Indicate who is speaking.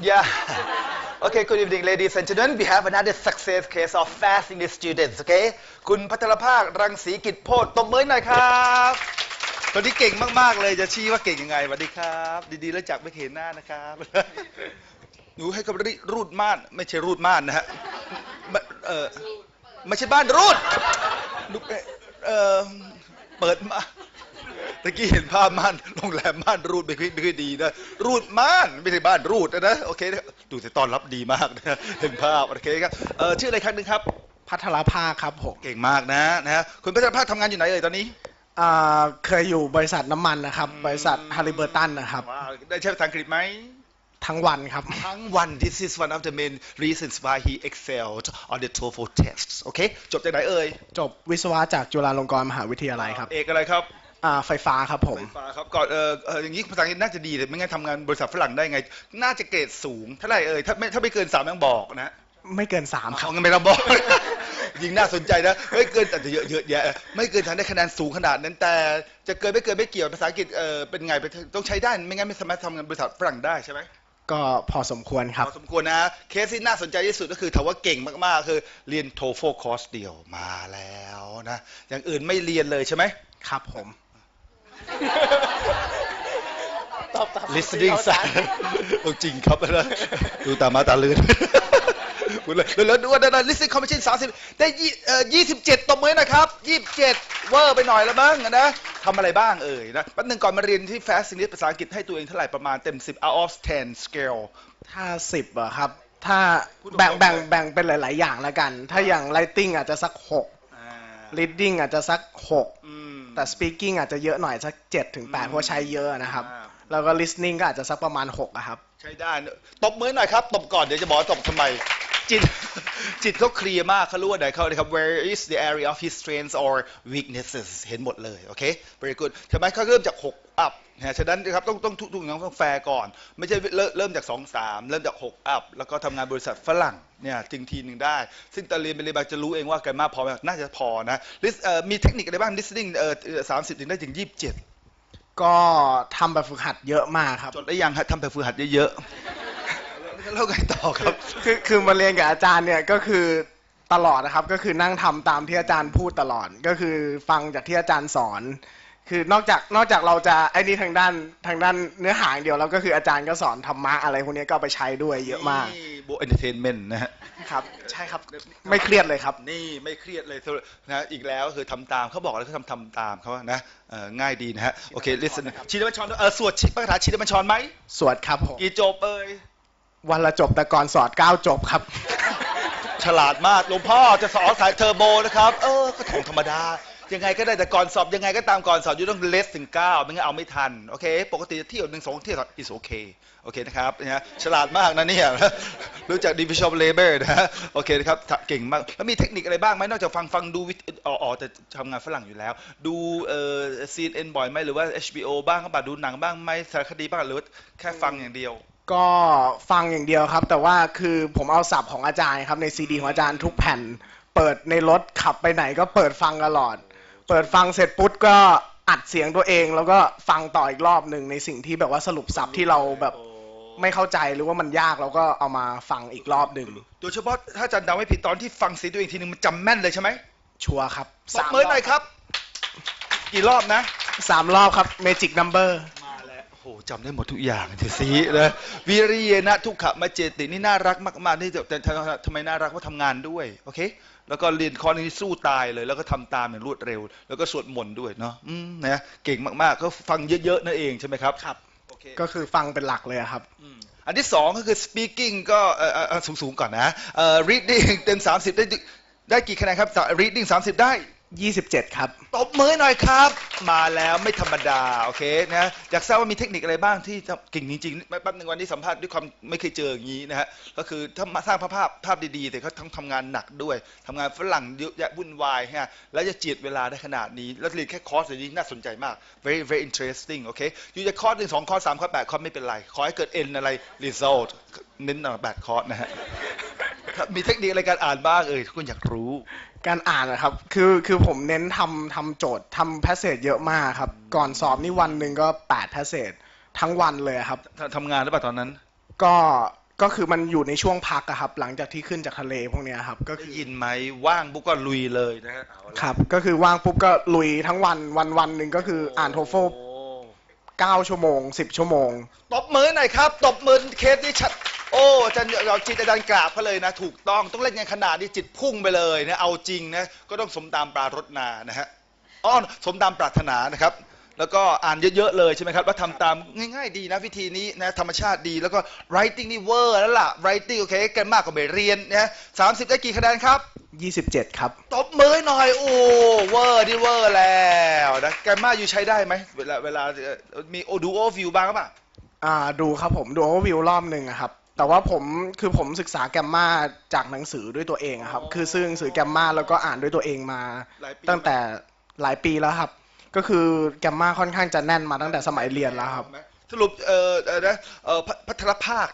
Speaker 1: Yeah. Okay, good evening, ladies and gentlemen. We have another success case of fast English students, okay? คุณพัทรภาครังสีกิจโพธิ์ตบมือหน่อยครับคนที่เก่งมากๆเลยจะชี้ว่าเก่งยังไงสวัสดีครับ ดีๆแล้วจักไม่เห็นหน้านะครับ หนูให้กับริรูดม่านไม่ใช่รูดม่านนะฮะไม่เออไม่ใช่บ้านรูดหนูเออเปิดมา ตะกี้เห็นภาพม่านโรงแรมม่านรูดไม่ค่อยไม่ค่อยดีนะรูดม่านไม่ใช่บ้านรูดนะนะโอเคนะดูแต่ตอนรับดีมากนะเห็นภาพโอเคครับเออชื่ออะไรครั้งหนึ่งครับ
Speaker 2: พัทรภาคครับผม
Speaker 1: เก่งมากนะนะฮะคุณพัชรภาคทำงานอยู่ไหนเอ่ยตอนนี้
Speaker 2: อ่าเคยอยู่บริษัทน้ำมันนะครับ บริษัทฮาริเบอร์ตันนะครับ
Speaker 1: ว้าวได้ใช้ภาษาอังกฤษไหม
Speaker 2: ทั้งวันครับ
Speaker 1: ทั้งวัน this is one of the main reasons why he excelled on the TOEFL tests โอเค จบจากไหนเอ่ย
Speaker 2: จบวิศวะจากจุฬาลงกรณ์มหาวิทยาลัยครับ
Speaker 1: เอกอะไรครับ
Speaker 2: อ่าไฟฟ้าครับผม
Speaker 1: ไฟฟ้าครับก่อนเออเอออย่างนี้ภาษาอังกฤษน่าจะดีเลยไม่งั้นทำงานบริษัทฝรั่งได้ไง น่าจะเกรดสูงเท่าไหร่เอ่ยถ้าไม่ถ้าไม่เกินสามต้องบอกนะ
Speaker 2: ไม่เกินสามครั
Speaker 1: เขา
Speaker 2: บ
Speaker 1: งั้นไม่ต้องบอกยิงน่าสนใจนะไม่เกินแต่จะเยอะเยอะแยะไม่เกินทางได้คะแนนสูงขนาดนั้นแต่จะเกินไม่เกินไม่เกี่ยวภาษาอังกฤษเออเป็นไงเป็นต้องใช้ได้ไม่งั้นไม่สามารถทำงานบริษัทฝรั่งได้ใช่ไหม
Speaker 2: ก็พอสมควรครับ
Speaker 1: พอสมควรนะ เคสที่น่าสนใจที่สุดก็คือถามว่าเก่งมากๆ คือเรียนโทโฟคอร์สเดียวมาแล้วนะอย่างอื่นไม่เรียนเลยใช่ไหม
Speaker 2: ครับผม
Speaker 1: listening สายเอาจริงครับนะดูตามาตาเลือนพูดเลยแล้วดูว่าได้ listening comprehension สามสิบได้ยี่เอ่อยี่สิบเจ็ดตบมือหนะครับยี่สิบเจ็ดเวอร์ไปหน่อยแล้วมั้งนะทำอะไรบ้างเอ่ยนะแป๊บนึงก่อนมาเรียนที่ fast English ภาษาอังกฤษให้ตัวเองเท่าไหร่ประมาณเต็ม 10 out of 10 scale
Speaker 2: ถ้าสิบอะครับ ถ้า
Speaker 1: พูดตรงๆ
Speaker 2: แบ่งแบ่ง
Speaker 1: เลย
Speaker 2: แบ่งเป็นหลาย ๆ อย่างแล้วกัน ถ้าอย่าง writing อาจจะสักหก
Speaker 1: อ่า
Speaker 2: reading อาจจะสักหก
Speaker 1: อืม
Speaker 2: แต่ speaking อาจจะเยอะหน่อยสักเจ็ดถึงแปด
Speaker 1: อืม
Speaker 2: เพราะใช้เยอะนะครับ
Speaker 1: อ่า
Speaker 2: แล้วก็ listening ก็อาจจะสักประมาณหกอะครับ
Speaker 1: ใช้ได้นะตบมือหน่อยครับ ตบก่อน เดี๋ยวจะบอกว่าตบทำไม จิต จิตเขาเคลียร์มากเขารู้ว่าไหนเขาเลยครับ where is the area of his strengths or weaknesses เห็นหมดเลย โอเค very good ใช่ไหมเขาเริ่มจาก 6 up นะฉะนั้นนะครับต้องต้องทุกทุกอย่างต้องแฟร์ก่อน ไม่ใช่เริ่มเริ่มจาก 2 3 เริ่มจาก6 up แล้วก็ทำงานบริษัทฝรั่งเนี่ยจึงทีหนึ่งได้ ซึ่งตอนเรียนไปเรียนมาจะรู้เองว่ากันมากพอไหมน่าจะพอนะ List- เอ่อมีเทคนิคอะไรบ้าง listening เอ่อสามสิบถึงได้ถึง27
Speaker 2: ก็ทำแบบฝึกหัดเยอะมากครับ
Speaker 1: จดได้ยังฮะทำแบบฝึกหัดเยอะๆ แล้วไงต่อครับ
Speaker 2: คือคือมาเรียนกับอาจารย์เนี่ยก็คือตลอดนะครับก็คือนั่งทำตามที่อาจารย์พูดตลอด ก็คือฟังจากที่อาจารย์สอน คือนอกจากนอกจากเราจะไอ้นี่ทางด้านทางด้านเนื้อหาอย่างเดียวแล้วก็คืออาจารย์ก็สอนธรรมะอะไรพวกนี้ก็เอาไปใช้ด้วยเยอะมาก
Speaker 1: นี่โบเอนเตอร์เทนเมนต์นะฮะ
Speaker 2: ครับ ใช่ครับไม่เครียดเลยครับ
Speaker 1: นี่ไม่เครียดเลยนะอีกแล้วคือทำตามเขาบอกแล้วก็ทำทำตามเขานะเอ่อง่ายดีนะฮะโอเค listen ชินบัญชรเออสวดชิพระคาถาชินบัญชรไหม
Speaker 2: สวดครับผม
Speaker 1: กี่จบเอ้ย
Speaker 2: วันละจบแต่ก่อนสอดเก้าจบครับ
Speaker 1: ฉลาดมากหลวงพ่อจะสอนสายเทอร์โบนะครับ เออก็ของธรรมดา ยังไงก็ได้แต่ก่อนสอบยังไงก็ตามก่อนสอบอยู่ต้องเลสถึงเก้าไม่งั้นเอาไม่ทัน โอเค ปกติจะเที่ยวหนึ่งสองเที่ยว is okay โอเคนะครับนะฮะฉลาดมากนะเนี่ยรู้จัก division of labor นะฮะโอเคนะครับเก่งมาก แล้วมีเทคนิคอะไรบ้างไหมนอกจากฟังฟังดูวิอ๋อแต่ทำงานฝรั่งอยู่แล้ว ดูเอ่อ CNN บ่อยไหมหรือว่า HBO บ้างก็บ่าดูหนังบ้างไหมสารคดีบ้างหรือแค่ฟังอย่างเดียว
Speaker 2: ก็ฟังอย่างเดียวครับ แต่ว่าคือผมเอาศัพท์ของอาจารย์ครับในซีดีของอาจารย์ทุกแผ่น เปิดในรถขับไปไหนก็เปิดฟังตลอด เปิดฟังเสร็จปุ๊บก็อัดเสียงตัวเอง แล้วก็ฟังต่ออีกรอบหนึ่งในสิ่งที่แบบว่าสรุปศัพท์ที่เราแบบไม่เข้าใจหรือว่ามันยากเราก็เอามาฟังอีกรอบหนึ่ง
Speaker 1: โดยเฉพาะถ้าอาจารย์เดาไม่ผิดตอนที่ฟังเสียงตัวเองทีนึงมันจำแม่นเลยใช่ไหม
Speaker 2: ชัวร์ครับ
Speaker 1: ตบมือหน่อยครับ กี่รอบนะ
Speaker 2: สามรอบครับ Magic Number
Speaker 1: มาแล้วโอ้ โหจำได้หมดทุกอย่างเทสีนะวิริเยนะทุกขมาเจตินี่น่ารักมากๆนี่แต่แต่ทำไมน่ารักเพราะทำงานด้วยโอเคแล้วก็เรียนคอร์สนี้สู้ตายเลย แล้วก็ทำตามอย่างรวดเร็ว แล้วก็สวดมนต์ด้วยเนาะอืมนะเก่งมากๆ ก็ฟังเยอะๆนั่นเองใช่ไหมครับ
Speaker 2: ครับ
Speaker 1: โอเค
Speaker 2: ก็คือฟังเป็นหลักเลยอะครับ
Speaker 1: อืมอันที่สองก็คือ speaking ก็เอ่อเอ่อเอ่อสูงๆก่อนนะเอ่อ reading เต็ม 30 ได้ได้กี่คะแนนครับ reading 30 ได้
Speaker 2: 27 ครับ
Speaker 1: ตบมือหน่อยครับ มาแล้วไม่ธรรมดา โอเคนะอยากทราบว่ามีเทคนิคอะไรบ้างที่จะเก่งจริงๆแป๊บนึงวันนี้สัมภาษณ์ด้วยความไม่เคยเจออย่างนี้นะฮะก็คือถ้ามาสร้างภาพภาพดีๆ แต่เขาทั้งทำงานหนักด้วยทำงานฝรั่งเยอะแยะวุ่นวายฮะแล้วจะจีดเวลาได้ขนาดนี้ แล้วเรียนแค่คอร์สอย่างนี้น่าสนใจมาก very very interesting โอเคอยู่จะคอร์สหนึ่งสองคอร์สสามคอร์สแปดคอร์สไม่เป็นไรขอให้เกิด N อะไร result เน้นแปดคอร์สนะฮะ ครับมีเทคนิคอะไรการอ่านบ้างเอ่ยทุกคนอยากรู้
Speaker 2: การอ่านนะครับ คือคือผมเน้นทำทำโจทย์ทำแพสเซจเยอะมากครับ ก่อนสอบนี่วันหนึ่งก็8แพสเซจทั้งวันเลยครับ
Speaker 1: ทำงานหรือเปล่าตอนนั้น
Speaker 2: ก็ก็คือมันอยู่ในช่วงพักอะครับ หลังจากที่ขึ้นจากทะเลพวกเนี้ยครับ ก็
Speaker 1: ได้
Speaker 2: คือ
Speaker 1: ยินไหมว่างปุ๊บก็ลุยเลยนะฮะเอาละ
Speaker 2: ครับ ก็คือว่างปุ๊บก็ลุยทั้งวันวันวันหนึ่งก็คืออ่านโทโฟ
Speaker 1: โอ้
Speaker 2: เก้าชั่วโมงสิบชั่วโมง
Speaker 1: ตบมือหน่อยครับ ตบมือเคสนี้ชัด โอ้อาจารย์เราจิตอาจารย์กราบเขาเลยนะ ถูกต้องต้องเล่นกันขนาดนี้จิตพุ่งไปเลยนะเอาจริงนะก็ต้องสมตามปรารถนานะฮะอ้อสมตามปรารถนานะครับ แล้วก็อ่านเยอะๆเลยใช่ไหมครับแล้วทำตามง่ายๆดีนะวิธีนี้นะธรรมชาติดีแล้วก็ writing นี่เวอร์แล้วล่ะ writing โอเคกันมากกว่าไปเรียนนะสามสิบได้กี่คะแนนครับ
Speaker 2: ยี่สิบเจ็ดครับ
Speaker 1: ตบมือหน่อย โอ้เวอร์ดิเวอร์แล้วนะแกมมาอยู่ใช้ได้ไหมเวลาเวลาเอ่อมีโอดูโอวิวบ้างหรือเปล่า
Speaker 2: อ่าดูครับผมดูโอวิวรอบหนึ่งอะครับ แต่ว่าผมคือผมศึกษาแกมมาจากหนังสือด้วยตัวเองอะครับ คือซื้อหนังสือแกมมาแล้วก็อ่านด้วยตัวเองมา
Speaker 1: หลายปี
Speaker 2: ตั้งแต่หลายปีแล้วครับ ก็คือแกมมาค่อนข้างจะแน่นมาตั้งแต่สมัยเรียนแล้วครับ
Speaker 1: สรุปเอ่อเอ่อนะเอ่อพัพัทรภาค